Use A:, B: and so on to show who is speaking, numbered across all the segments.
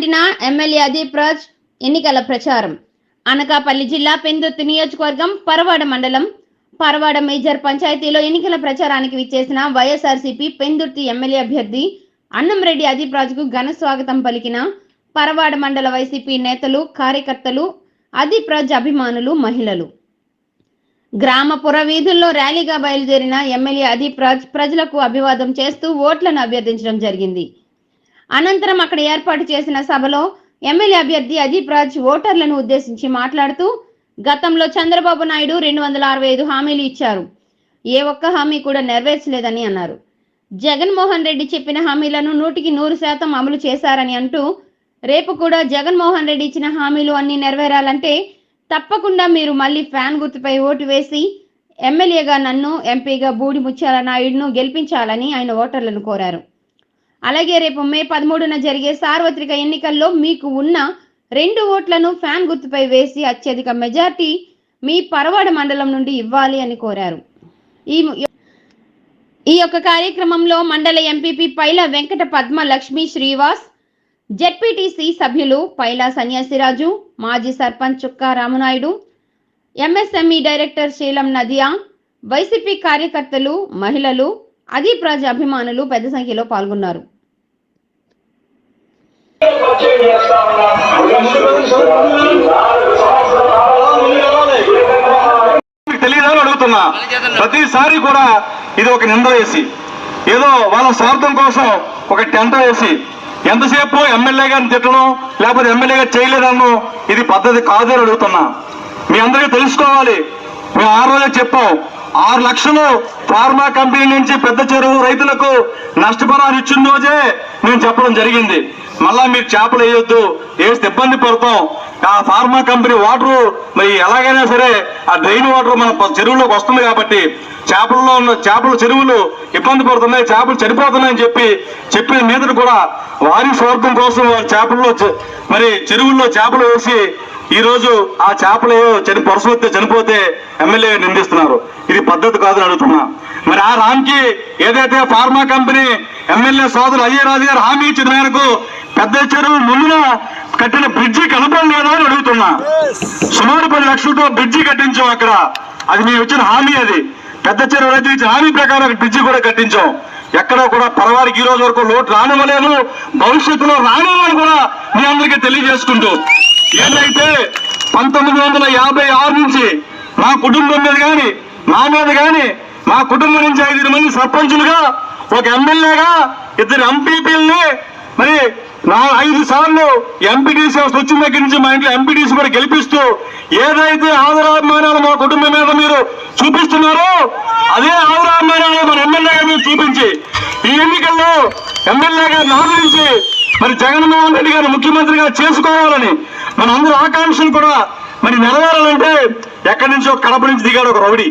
A: అంటిన MLA Adeep Raj ఎన్నికల ప్రచారం. అనకాపల్లి జిల్లా పెందుర్తి నియోజకవర్గం పరవాడ మండలం. పరవాడ మేజర్ పంచాయతీలో ఎన్నికల ప్రచారానికి విచ్చేసిన వైఎస్ఆర్సీపీ పెందుర్తి ఎమ్మెల్యే అభ్యర్థి అన్నంరెడ్డి అదీప్ రాజుకు ఘన స్వాగతం పలికిన పరవాడ మండల వైసీపీ నేతలు కార్యకర్తలు అదీప్ రాజ్ అభిమానులు మహిళలు. గ్రామ పుర వీధుల్లో ర్యాలీగా బయలుదేరిన ఎమ్మెల్యే అదీప్ రాజ్ ప్రజలకు అభివాదం చేస్తూ ఓట్లను అభ్యర్థించడం జరిగింది. అనంతరం అక్కడ ఏర్పాటు చేసిన సభలో ఎమ్మెల్యే అభ్యర్థి అజీబ్ రాజ్ ఓటర్లను ఉద్దేశించి మాట్లాడుతూ గతంలో చంద్రబాబు నాయుడు రెండు వందల అరవై ఐదు హామీలు ఇచ్చారు. ఏ ఒక్క హామీ కూడా నెరవేర్చలేదని అన్నారు. జగన్మోహన్ రెడ్డి చెప్పిన హామీలను నూటికి నూరు శాతం అమలు చేశారని అంటూ రేపు కూడా జగన్మోహన్ రెడ్డి ఇచ్చిన హామీలు అన్ని నెరవేరాలంటే తప్పకుండా మీరు మళ్ళీ ఫ్యాన్ గుర్తుపై ఓటు వేసి ఎమ్మెల్యేగా నన్ను ఎంపీగా బూడి ముత్యాల నాయుడును గెలిపించాలని ఆయన ఓటర్లను కోరారు. అలాగే రేపు మే పదమూడున జరిగే సార్వత్రిక ఎన్నికల్లో మీకు ఉన్న రెండు ఓట్లను ఫ్యాన్ గుర్తుపై వేసి అత్యధిక మెజార్టీ మీ పరవాడ మండలం నుండి ఇవ్వాలి అని కోరారు. ఈ ఈ యొక్క కార్యక్రమంలో మండల ఎంపీపీ పైల వెంకట పద్మ లక్ష్మీ శ్రీవాస్ జెడ్పీటీసీ సభ్యులు పైలా సన్యాసిరాజు మాజీ sarpanch Chukka Ramanaidu MSME director Seelam Nadiya YCP కార్యకర్తలు మహిళలు అదీ రాజ్ అభిమానులు పెద్ద సంఖ్యలో పాల్గొన్నారు.
B: తెలియదని అడుగుతున్నా. ప్రతిసారి కూడా ఇది ఒక నింద వేసి ఏదో వాళ్ళ స్వార్థం కోసం ఒక టెంట వేసి ఎంతసేపు ఎమ్మెల్యే గారిని తిట్టడం లేకపోతే ఎమ్మెల్యే గారు చేయలేదన్ను ఇది పద్ధతి కాదు అని అడుగుతున్నా. మీ అందరికీ తెలుసుకోవాలి. మేము ఆ రోజే చెప్పాం. ఆరు లక్షలు ఫార్మా కంపెనీ నుంచి పెద్ద చెరువు రైతులకు నష్టపరాలు ఇచ్చిన రోజే మేము చెప్పడం జరిగింది. మళ్ళా మీరు చేపలు వేయొద్దు వేస్తే ఇబ్బంది పడతాం. ఆ ఫార్మా కంపెనీ వాటర్ మరి ఎలాగైనా సరే ఆ డ్రైన్ వాటర్ మన చెరువులోకి వస్తుంది కాబట్టి చేపల్లో ఉన్న చేపల చెరువులు ఇబ్బంది పడుతున్నాయి చేపలు చనిపోతున్నాయని చెప్పి చెప్పిన మీదట కూడా వారి స్వార్థం కోసం వారి చేపల్లో మరి చెరువుల్లో చేపలు వేసి ఈ రోజు ఆ చేపలు చని పొరసొత్తే చనిపోతే ఎమ్మెల్యే నిందిస్తున్నారు. ఇది పద్ధతి కాదని అడుగుతున్నా. మరి ఆ రామ్కి ఏదైతే ఫార్మా కంపెనీ ఎమ్మెల్యే సోదరు అయ్యరాజు గారు హామీ ఇచ్చిన మేరకు పెద్ద చెరువు ముందున కట్టిన బ్రిడ్జి కలపడం లేదా అని అడుగుతున్నా. సుమారు పది లక్షలతో బ్రిడ్జి కట్టించాం అక్కడ. అది మేము ఇచ్చిన హామీ అది. పెద్ద చెరువు రైతు ఇచ్చిన హామీ ప్రకారం బ్రిడ్జి కూడా కట్టించాం. ఎక్కడో కూడా పరవారికి ఈ రోజు వరకు లోటు రానివ్వలేదు భవిష్యత్తులో రానివ్వని కూడా మీ అందరికీ తెలియజేసుకుంటూ ఏదైతే పంతొమ్మిది వందల యాభై ఆరు నుంచి మా కుటుంబం మీద కానీ మా మీద కానీ మా కుటుంబం నుంచి ఐదు మంది సర్పంచులుగా ఒక ఎమ్మెల్యేగా ఇద్దరు ఎంపీపీలని మరి నా ఐదు సార్లు ఎంపీటీసీ వచ్చిన దగ్గర నుంచి మా ఇంట్లో ఎంపీటీసీ కూడా గెలిపిస్తూ ఏదైతే ఆదరాభిమానాలు మా కుటుంబం మీద మీరు చూపిస్తున్నారో అదే ఆదరాభిమానాలు మన ఎమ్మెల్యేగా మీరు చూపించి ఈ ఎన్నికల్లో ఎమ్మెల్యేగా ఆదరించి మరి జగన్మోహన్ రెడ్డి గారు ముఖ్యమంత్రిగా చేసుకోవాలని మన అందరి ఆకాంక్షలు కూడా. మరి నెరవేరాలంటే ఎక్కడి నుంచో కడప నుంచి దిగాడు ఒక రౌడీ.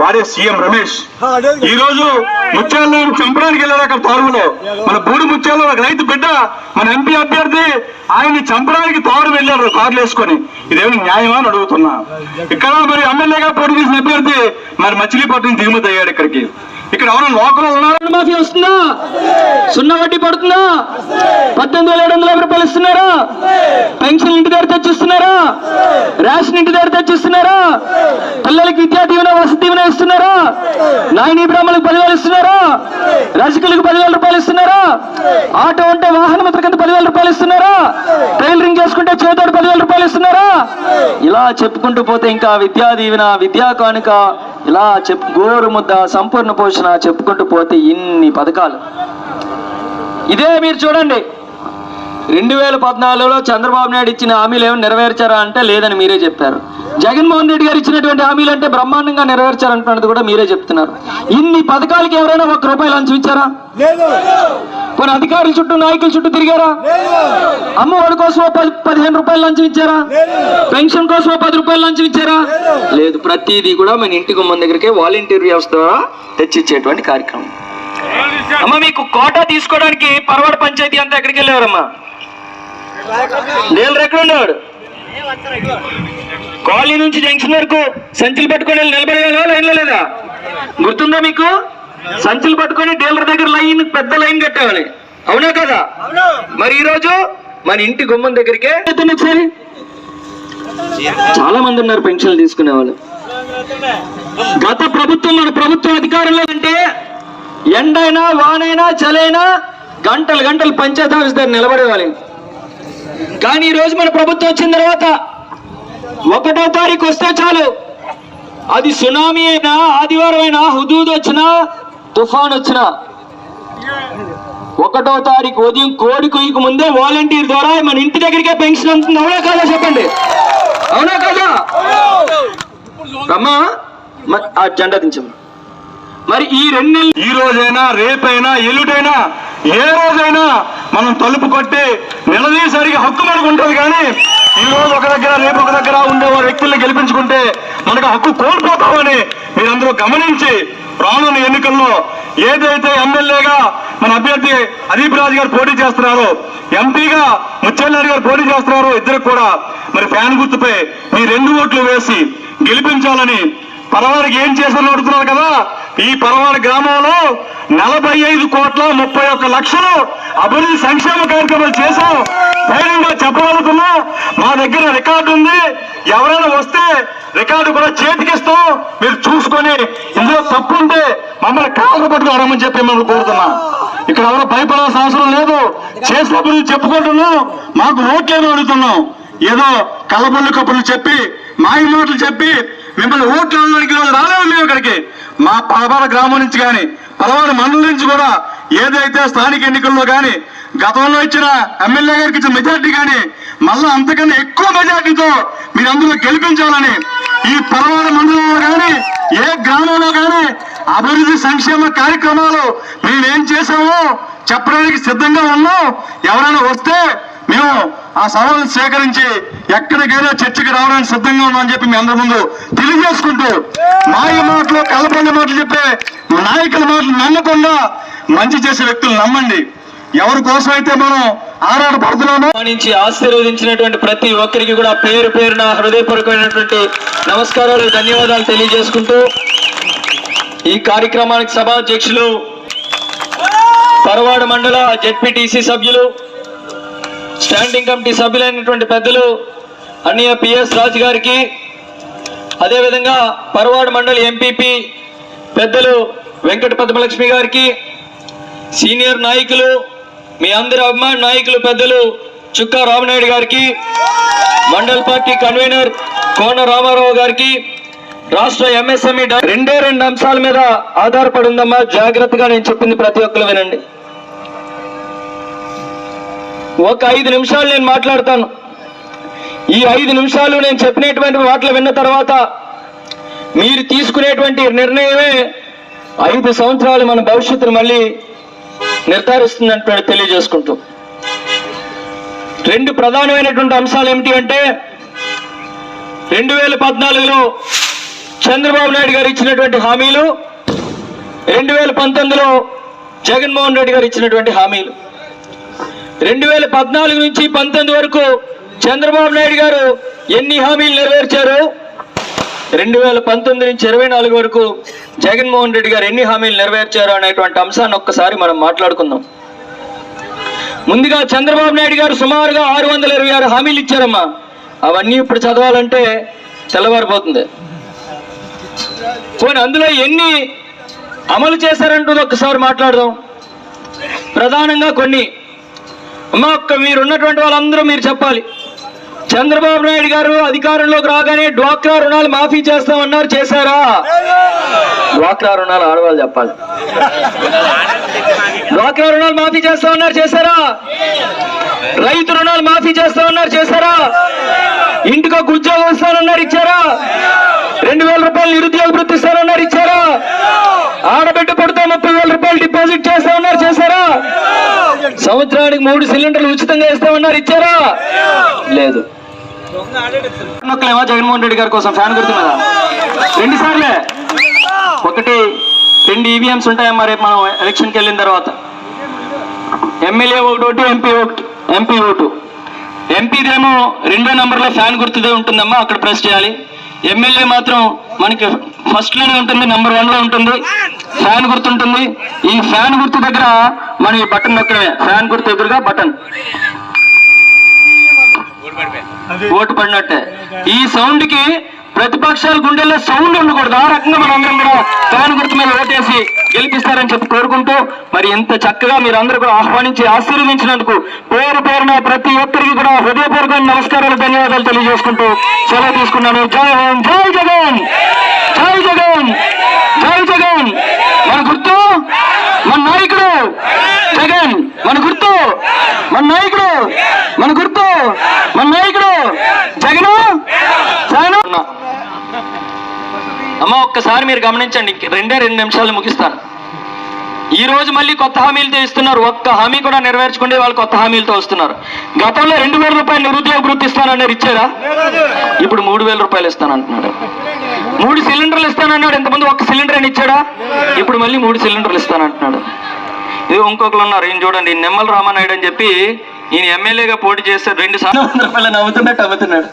B: వాడే సీఎం రమేష్. ఈ రోజు ముత్యాలను చంపడానికి వెళ్ళాడు అక్కడ తారులో. మన బూడి ముత్యాలు ఒక రైతు బిడ్డ మన ఎంపీ అభ్యర్థి ఆయన్ని చంపడానికి తారు వెళ్ళారు కార్లు వేసుకొని. ఇదేమి న్యాయమా అని అడుగుతున్నా. ఇక్కడ మరి ఎమ్మెల్యేగా పోటీ చేసిన అభ్యర్థి మరి మచిలీపట్నం దిగుమతి అయ్యాడు ఇక్కడికి. ఇక్కడ ఎవరైనా లోకల్ ఉన్నారని
C: మాఫీ వస్తుందా? సున్నా వడ్డీ పడుతుందా? పద్దెనిమిది వేల ఏడు వందల యాభై రూపాయలు ఇస్తున్నారా? పెన్షన్ ఇంటి దగ్గర తెచ్చిస్తున్నారా? రేషన్ ఇంటి దగ్గర తెచ్చిస్తున్నారా? పిల్లలకి విద్యా దీవెన వసతి దీవెన ఇస్తున్నారా? నాయని బ్రాహ్మణులకు పదివేలు ఇస్తున్నారా? రసికులకు పదివేల రూపాయలు ఇస్తున్నారా? ఆటో ఉంటే వాహన మిత్ర కింద పదివేల రూపాయలు ఇస్తున్నారా? టైలరింగ్ చేసుకుంటే చేతోడు పదివేల రూపాయలు ఇస్తున్నారా? ఇలా చెప్పుకుంటూ పోతే ఇంకా విద్యా దీవెన విద్యా కానుక ఇలా చెప్ గోరు ముద్ద సంపూర్ణ పోషణ చెప్పుకుంటూ పోతే ఇన్ని పథకాలు. ఇదే మీరు చూడండి. రెండు వేల పద్నాలుగులో చంద్రబాబు నాయుడు ఇచ్చిన హామీలు ఏమైనా నెరవేర్చారా అంటే లేదని మీరే చెప్పారు. జగన్మోహన్ రెడ్డి గారు ఇచ్చినటువంటి హామీలు అంటే బ్రహ్మాండంగా నెరవేర్చారంటున్నది కూడా మీరే చెప్తున్నారు. ఇన్ని పథకాలకి ఎవరైనా ఒక్క రూపాయలు లంచం ఇచ్చారా? కొన్ని అధికారుల చుట్టూ నాయకుల చుట్టూ తిరిగారా? అమ్మఒడి కోసం పది పదిహేను రూపాయలు లంచం ఇచ్చారా? పెన్షన్ కోసం పది రూపాయలు లంచం ఇచ్చారా? లేదు. ప్రతిదీ కూడా మన ఇంటి గుమ్మం దగ్గరికే వాలంటీర్ వ్యవస్థ ద్వారా తెచ్చిచ్చేటువంటి కార్యక్రమం. అమ్మ మీకు కోటా తీసుకోవడానికి పరవాడ పంచాయతీ అంతా ఎక్కడికి వెళ్ళేవారమ్మా? డీలర్ ఎక్కడ ఉండేవాడు. కాలనీ నుంచి జంక్షన్ వరకు సంచులు పట్టుకొని నిలబడేవాళ్ళ లైన్లో లేదా? గుర్తుందా మీకు? సంచులు పట్టుకొని డీలర్ దగ్గర లైన్ పెద్ద లైన్ కట్టేవాళ్ళి అవునా కదా? మరి ఈ రోజు మన ఇంటి గుమ్మం దగ్గరికే ఒకసారి. చాలా మంది ఉన్నారు పెన్షన్లు తీసుకునే వాళ్ళు. గత ప్రభుత్వం మన ప్రభుత్వం అధికారంలో అంటే ఎండైనా వానైనా చలైనా గంటలు గంటలు పంచాయతీ ఆఫీస్ దగ్గర నిలబడేవాలి కానీ ఈ రోజు మన ప్రభుత్వం వచ్చిన తర్వాత ఒకటో తారీఖు వస్తే చాలు. అది సునామీ అయినా ఆదివారం అయినా హుదూద్ వచ్చినా తుఫాన్ వచ్చినా. ఒకటో తారీఖు ఉదయం కోడి కొయ్యకు ముందే వాలంటీర్ ద్వారా మన ఇంటి దగ్గరికే పెన్షన్ అందుతుంది. అవునా కాదా చెప్పండి? అవునా కాదా? రమ్మా. ఆ జెండా దించమ్మా. మరి ఈ రెండు నెలలు
B: ఈ రోజైనా రేపైనా ఎల్లుడైనా ఏ రోజైనా మనం తలుపు కొట్టి నిలదీసరికి హక్కు మనకు ఉంటుంది కానీ ఈ రోజు ఒక దగ్గర రేపు ఒక దగ్గర ఉండే వారి వ్యక్తుల్ని గెలిపించుకుంటే మనకు హక్కు కోల్పోతామని మీరందరూ గమనించి రానున్న ఎన్నికల్లో ఏదైతే ఎమ్మెల్యేగా మన అభ్యర్థి అదీప్ రాజు గారు పోటీ చేస్తున్నారో ఎంపీగా ముచ్చెల్లారి గారు పోటీ చేస్తున్నారో ఇద్దరు కూడా మరి ఫ్యాన్ గుర్తుపై మీ రెండు ఓట్లు వేసి గెలిపించాలని పరవాడికి ఏం చేశారని అడుగుతున్నారు కదా? ఈ పరవాడ గ్రామంలో నలభై ఐదు కోట్ల ముప్పై ఒక్క లక్షలు అభివృద్ధి సంక్షేమ కార్యక్రమాలు చేశాం. ధైర్యంగా చెప్పగలుగుతున్నాం. మా దగ్గర రికార్డు ఉంది. ఎవరైనా వస్తే రికార్డు కూడా చేతికిస్తాం. మీరు చూసుకొని ఇందులో తప్పు ఉంటే మమ్మల్ని కాళ్ళు పట్టుకు అడగమని చెప్పి మిమ్మల్ని కోరుతున్నాం. ఇక్కడ ఎవరు భయపడాల్సిన అవసరం లేదు. చేసిన అభివృద్ధి చెప్పుకుంటున్నాం. మాకు ఓట్లేమో అడుగుతున్నాం. ఏదో కళ్ళబొల్లు కప్పులు చెప్పి మాయ మాటలు చెప్పి మిమ్మల్ని ఓట్లు అడగడానికి రాలేము మేము ఇక్కడికి. మా పలవాడ గ్రామం నుంచి కానీ పలవారు మండలం నుంచి కూడా ఏదైతే స్థానిక ఎన్నికల్లో కానీ గతంలో ఇచ్చిన ఎమ్మెల్యే గారికి ఇచ్చిన మెజార్టీ కానీ మళ్ళీ అంతకన్నా ఎక్కువ మెజార్టీతో మీరందరూ గెలిపించాలని ఈ పలవారు మండలంలో కానీ ఏ గ్రామంలో కానీ అభివృద్ధి సంక్షేమ కార్యక్రమాలు మేమేం చేశామో చెప్పడానికి సిద్ధంగా ఉన్నాం. ఎవరైనా వస్తే మేము ఆ సవాళ్ళను సేకరించి ఎక్కడికైనా చర్చకి రావడానికి సిద్ధంగా ఉన్నామని చెప్పి మీ అందరి ముందు తెలియజేసుకుంటూ మాయ మాటలు కలపండి మాటలు చెప్పే నాయకుల మాటలు నమ్మకుండా మంచి చేసే వ్యక్తులు నమ్మండి. ఎవరి కోసం అయితే మనం ఆరాటపడుతున్నామో
C: నుంచి ఆశీర్వదించినటువంటి ప్రతి ఒక్కరికి కూడా పేరు పేరున హృదయపూర్వకమైనటువంటి నమస్కారాలు ధన్యవాదాలు తెలియజేసుకుంటూ ఈ కార్యక్రమానికి సభాధ్యక్షులు పరవాడ మండల జెడ్పీటీసీ సభ్యులు స్టాండింగ్ కమిటీ సభ్యులైనటువంటి పెద్దలు అన్నయ్య పిఎస్ రాజు గారికి అదేవిధంగా పరవాడ మండలి ఎంపీపీ పెద్దలు వెంకట పద్మలక్ష్మి గారికి సీనియర్ నాయకులు మీ అందరి అభిమాన నాయకులు పెద్దలు చుక్కా రామనాయుడు గారికి మండల్ పార్టీ కన్వీనర్ కోన రామారావు గారికి రాష్ట్ర ఎంఎస్ఎంఈ రెండే రెండు అంశాల మీద ఆధారపడి ఉందమ్మా. జాగ్రత్తగా నేను చెప్పింది ప్రతి ఒక్కరు వినండి. ఒక ఐదు నిమిషాలు నేను మాట్లాడతాను. ఈ ఐదు నిమిషాలు నేను చెప్పినటువంటి మాటలు విన్న తర్వాత మీరు తీసుకునేటువంటి నిర్ణయమే ఐదు సంవత్సరాలు మన భవిష్యత్తును మళ్ళీ నిర్ధారిస్తుందంటే తెలియజేసుకుంటూ. రెండు ప్రధానమైనటువంటి అంశాలు ఏమిటి అంటే రెండు వేల పద్నాలుగులో చంద్రబాబు నాయుడు గారు ఇచ్చినటువంటి హామీలు రెండు వేల పంతొమ్మిదిలో జగన్మోహన్ రెడ్డి గారు ఇచ్చినటువంటి హామీలు. రెండు వేల పద్నాలుగు నుంచి పంతొమ్మిది వరకు చంద్రబాబు నాయుడు గారు ఎన్ని హామీలు నెరవేర్చారు? రెండు వేల పంతొమ్మిది నుంచి ఇరవై నాలుగు వరకు జగన్మోహన్ రెడ్డి గారు ఎన్ని హామీలు నెరవేర్చారు అనేటువంటి అంశాన్ని ఒక్కసారి మనం మాట్లాడుకుందాం. ముందుగా చంద్రబాబు నాయుడు గారు సుమారుగా ఆరు వందల ఇరవై ఆరు హామీలు ఇచ్చారమ్మా. అవన్నీ ఇప్పుడు చదవాలంటే తెల్లవారిపోతుంది. పోనీ అందులో ఎన్ని అమలు చేశారంటుంది ఒక్కసారి మాట్లాడదాం. ప్రధానంగా కొన్ని. అమ్మ ఒక్క మీరు ఉన్నటువంటి వాళ్ళందరూ మీరు చెప్పాలి. చంద్రబాబు నాయుడు గారు అధికారంలోకి రాగానే డ్వాక్రా రుణాలు మాఫీ చేస్తామన్నారు చేశారా? డ్వాక్రా రుణాలు ఆడవాళ్ళు చెప్పాలి. డ్వాక్రా రుణాలు మాఫీ చేస్తామన్నారు చేశారా? రైతు రుణాలు మాఫీ చేస్తామన్నారు చేశారా? ఇంటికి ఒక ఉద్యోగం ఇస్తానన్నారు ఇచ్చారా? రెండు వేల రూపాయలు నిరుద్యోగ వృత్తి ఇస్తానన్నారు ఇచ్చారా? ఆడబిడ్డ పడితే ముప్పై వేల రూపాయలు డిపాజిట్ చేస్తామన్నారు చేశారా? సంవత్సరానికి మూడు సిలిండర్లు ఉచితంగా ఇస్తామన్నారు ఇచ్చారా? లేదు. జగన్మోహన్ రెడ్డి గారి కోసం ఫ్యాన్ గుర్తున్నదా? రెండు సార్లే. ఒకటి రెండు ఈవీఎంస్ ఉంటాయమ్మా రేపు మనం ఎలక్షన్కి వెళ్ళిన తర్వాత. ఎమ్మెల్యే ఒకటి vote MP vote MP vote. ఎంపీదేమో రెండో నంబర్లో ఫ్యాన్ గుర్తుదే ఉంటుందమ్మా అక్కడ ప్రెస్ చేయాలి. ఎమ్మెల్యే మాత్రం మనకి ఫస్ట్లోనే ఉంటుంది నెంబర్ వన్లో ఉంటుంది. ఫ్యాన్ గుర్తు ఉంటుంది ఈ ఫ్యాన్ గుర్తు దగ్గర మనం ఈ బటన్ నొక్కడమే ఫ్యాన్ గుర్తు ఎదురుగా బటన్ ఓటు పడినట్టే. ఈ సౌండ్కి ప్రతిపక్షాల గుండెల్లో సౌండ్ ఉండకూడదు. ఆ రకంగా మనందరం కూడా ఫ్యాన్ గుర్తు మీద ఓటేసి గెలిపిస్తారని చెప్పి కోరుకుంటూ మరి ఇంత చక్కగా మీరందరూ కూడా ఆహ్వానించి ఆశీర్వదించినందుకు పేరు పేరున ప్రతి ఒక్కరికి కూడా హృదయపూర్వక నమస్కారాలు ధన్యవాదాలు తెలియజేసుకుంటూ సెలవు తీసుకున్నాను. జై హోం జై జగన్! జై జగన్! జై జగన్! మన గుర్తు మన నాయకుడు జగన్! మన గుర్తు మన నాయకుడు మన గుర్తు మన నాయకుడు జగన్ జగన్ అమ్మ ఒక్కసారి మీరు గమనించండి రెండే రెండు నిమిషాలు ముగిస్తాను ఈ రోజు మళ్ళీ కొత్త హామీలతో ఇస్తున్నారు. ఒక్క హామీ కూడా నెరవేర్చుకుంటే వాళ్ళు కొత్త హామీలతో వస్తున్నారు. గతంలో రెండు వేల రూపాయలు నిరుద్యోగ వృత్తి ఇస్తానన్నారు ఇచ్చారా? ఇప్పుడు మూడు వేల రూపాయలు ఇస్తానంటున్నాడు. మూడు సిలిండర్లు ఇస్తానన్నాడు ఎంతమంది ఒక్క సిలిండర్ అని ఇచ్చాడా? ఇప్పుడు మళ్ళీ మూడు సిలిండర్లు ఇస్తానంటున్నాడు. ఇది ఇంకొకరు ఉన్నారు ఈయన చూడండి నిమ్మల రామానాయుడు అని చెప్పి ఈయన ఎమ్మెల్యేగా పోటీ చేస్తే రెండు సార్లు రూపాయలు నవ్వుతున్నట్టు అమ్ముతున్నాడు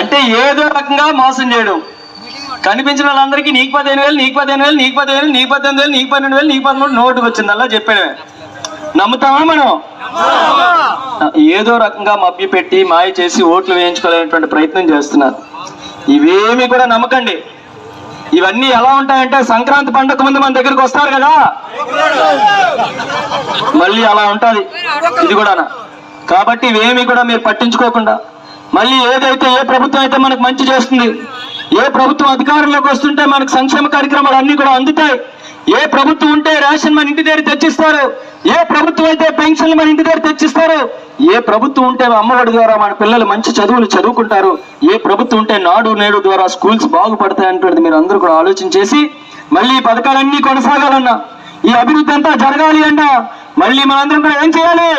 C: అంటే ఏదో రకంగా మోసం చేయడం. కనిపించిన వాళ్ళందరికీ నీకు పదిహేను వేలు నీకు పదిహేను వేలు నీకు పదిహేను వేలు నీకు పద్దెనిమిది వేలు నీకు పన్నెండు వేలు నీకు పదమూడు నోటుకు వచ్చింది అలా చెప్పాడు నమ్ముతామా మనం? ఏదో రకంగా మభ్య పెట్టి మాయ చేసి ఓట్లు వేయించుకోలేనటువంటి ప్రయత్నం చేస్తున్నారు. ఇవేమి కూడా నమ్మకండి. ఇవన్నీ ఎలా ఉంటాయంటే సంక్రాంతి పండగ ముందు మన దగ్గరికి వస్తారు కదా? మళ్ళీ అలా ఉంటుంది. ఇది కూడా కాబట్టి ఇవేమి కూడా మీరు పట్టించుకోకుండా మళ్ళీ ఏదైతే ఏ ప్రభుత్వం అయితే మనకు మంచి చేస్తుంది ఏ ప్రభుత్వం అధికారంలోకి వస్తుంటే మనకు సంక్షేమ కార్యక్రమాలు అన్ని కూడా అందుతాయి. ఏ ప్రభుత్వం ఉంటే రేషన్ మన ఇంటి దగ్గర తెచ్చిస్తారు. ఏ ప్రభుత్వం అయితే పెన్షన్లు మన ఇంటి దగ్గర తెచ్చిస్తారు ఏ ప్రభుత్వం ఉంటే అమ్మఒడి ద్వారా మన పిల్లలు మంచి చదువులు చదువుకుంటారు. ఏ ప్రభుత్వం ఉంటే నాడు నేడు ద్వారా స్కూల్స్ బాగుపడతాయి అంటున్నది మీరు అందరూ కూడా ఆలోచన చేసి మళ్ళీ ఈ పథకాలన్నీ కొనసాగాలన్నా. ఈ అభివృద్ధి అంతా జరగాలి అన్నా. మళ్ళీ మనందరం కూడా ఏం చేయాలి?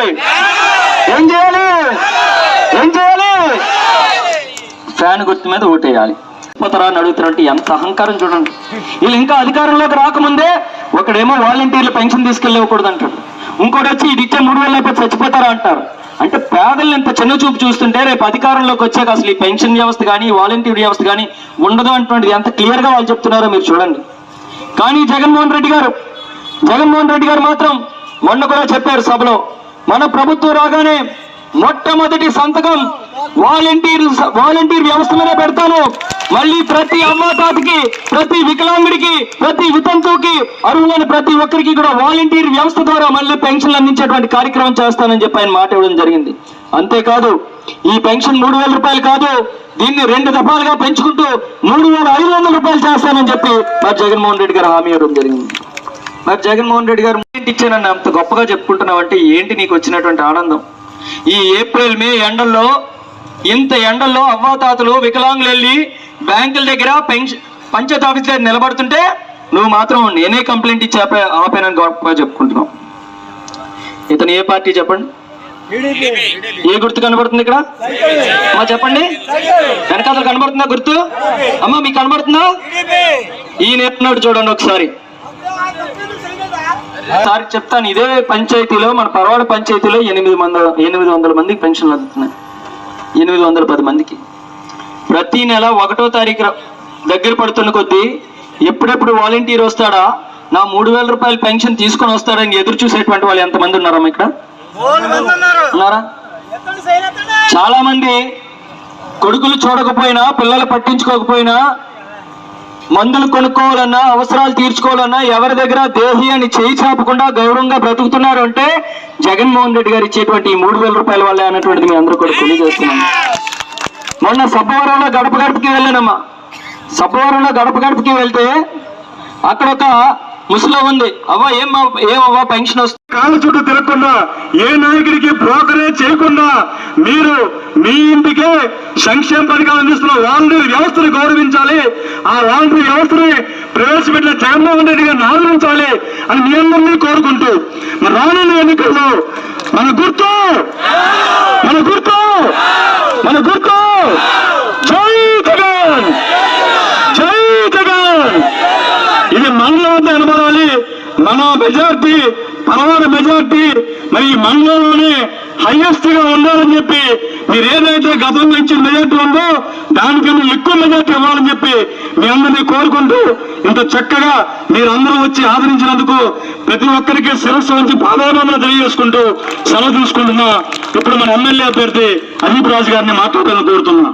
C: ఏం చేయాలి? ఏం చేయాలి? ఫ్యాన్ గుర్తు మీద ఓటేయాలి. పోతారా అని అడుగుతున్నట్టు ఎంత అహంకారం చూడండి. వీళ్ళు ఇంకా అధికారంలోకి రాకముందే ఒకడేమో వాలంటీర్లు పెన్షన్ తీసుకెళ్ళకూడదు అంటాడు ఇంకోటి వచ్చి ఇది ఇచ్చే మూడు వేల అయిపోయి చచ్చిపోతారా అంటారు. అంటే పేదలు ఇంత చిన్న చూపు చూస్తుంటే రేపు అధికారంలోకి వచ్చాక అసలు ఈ పెన్షన్ వ్యవస్థ కానీ వాలంటీర్ వ్యవస్థ కానీ ఉండదు అంటున్నది. ఎంత క్లియర్గా వాళ్ళు చెప్తున్నారో మీరు చూడండి. కానీ జగన్మోహన్ రెడ్డి గారు జగన్మోహన్ రెడ్డి గారు మాత్రం మొన్న కూడా చెప్పారు సభలో మన ప్రభుత్వం రాగానే మొట్టమొదటి సంతకం వాలంటీర్ వాలంటీర్ వ్యవస్థ మీద పెడతాను. మళ్ళీ ప్రతి అమ్మాతాతకి ప్రతి వికలాంగుడికి ప్రతి వితంతువుకి అర్హులైన ప్రతి ఒక్కరికి కూడా వాలంటీర్ వ్యవస్థ ద్వారా మళ్ళీ పెన్షన్లు అందించేటువంటి కార్యక్రమం చేస్తానని చెప్పి ఆయన మాట ఇవ్వడం జరిగింది. అంతేకాదు ఈ పెన్షన్ మూడు వేల రూపాయలు కాదు దీన్ని రెండు దఫాలుగా పెంచుకుంటూ మూడు వేల ఐదు వందల రూపాయలు చేస్తానని చెప్పి మరి జగన్మోహన్ రెడ్డి గారు హామీ ఇవ్వడం జరిగింది. మరి జగన్మోహన్ రెడ్డి గారు ఏంటి ఇచ్చానని అంత గొప్పగా చెప్పుకుంటున్నావు అంటే ఏంటి నీకు వచ్చినటువంటి ఆనందం? ఈ ఏప్రిల్ మే ఎండల్లో ఇంత ఎండల్లో అవ్వాతాతలు వికలాంగులు వెళ్ళి బ్యాంకుల దగ్గర పెన్షన్ పంచాయత్ ఆఫీస్ దగ్గర నిలబడుతుంటే నువ్వు మాత్రం నేనే కంప్లైంట్ ఇచ్చి ఆపే ఆపానని గొప్పగా చెప్పుకుంటున్నావు. ఇతను ఏ పార్టీ చెప్పండి? ఏ గుర్తు కనబడుతుంది ఇక్కడ? అమ్మా చెప్పండి. వెనకాల కనబడుతుందా గుర్తు? అమ్మా మీకు కనబడుతుందా? ఈయన ఎప్పుడున్నాడు చూడండి ఒకసారి. సార్ చెప్తాను ఇదే పంచాయతీలో మన పరవాడ పంచాయతీలో ఎనిమిది వందల ఎనిమిది వందల మందికి పెన్షన్లు అందుతున్నాయి. ఎనిమిది వందల పది మందికి. ప్రతి నెల ఒకటో తారీఖు దగ్గర పడుతున్న కొద్దీ ఎప్పుడెప్పుడు వాలంటీర్ వస్తాడా? నా మూడు వేల రూపాయల పెన్షన్ తీసుకొని వస్తాడని ఎదురు చూసేటువంటి వాళ్ళు ఎంతమంది ఉన్నారమ్మా ఇక్కడ? ఉన్నారా. చాలా మంది కొడుకులు చూడకపోయినా పిల్లలు పట్టించుకోకపోయినా మందులు కొనుక్కోవాలన్నా అవసరాలు తీర్చుకోవాలన్నా ఎవరి దగ్గర దేహి అని చేయి చాపకుండా గౌరవంగా బ్రతుకుతున్నారు అంటే జగన్మోహన్ రెడ్డి గారు ఇచ్చేటువంటి ఈ మూడు వేల రూపాయల వల్లే అన్నటువంటిది మీ అందరూ కూడా తెలియజేస్తున్నాను మొన్న సబ్బవరంలో గడప గడపకి వెళ్ళానమ్మా. సబ్బవరంలో గడప గడపకి వెళ్తే అక్కడ ఒక ముసలో ఉంది. అవ్వ ఏం మా- ఏం పెన్షన్ వస్తుంది?
B: కాళ్ళ చుట్టూ తిరగకుండా ఏ నాయకుడికి బ్రోకరే చేయకుండా మీరు మీ ఇంటికే సంక్షేమ పథకాలు అందిస్తున్న వాలంటీర్ వ్యవస్థను గౌరవించాలి. ఆ వాలంటీర్ వ్యవస్థని ప్రవేశపెట్టిన జగన్మోహన్ రెడ్డి గారిని ఆదరించాలి అని మీ అందరినీ కోరుకుంటూ. రానున్న ఎన్నికల్లో మన గుర్తు! మన గుర్తు! మన గుర్తు! జై జగన్! జై జగన్! ఇది మనలో వద్ద కనబడాలి మన మెజార్టీ పరవాడ మెజార్టీ. మరి ఈ మండలంలోనే హైయెస్ట్గా ఉండాలని చెప్పి మీరు ఏదైతే గతంలో ఇచ్చిన మెజార్టీ ఉందో దానికన్నా ఎక్కువ మెజార్టీ ఇవ్వాలని చెప్పి మీ అందరినీ కోరుకుంటూ ఇంత చక్కగా మీరందరూ వచ్చి ఆదరించినందుకు ప్రతి ఒక్కరికి శిరస్సు వంచి పాదాభివందన తెలియజేసుకుంటూ సెలవు తీసుకుంటున్నా. ఇప్పుడు మన ఎమ్మెల్యే అభ్యర్థి అదీప్ రాజు గారిని మాట్లాడాలని కోరుతున్నా.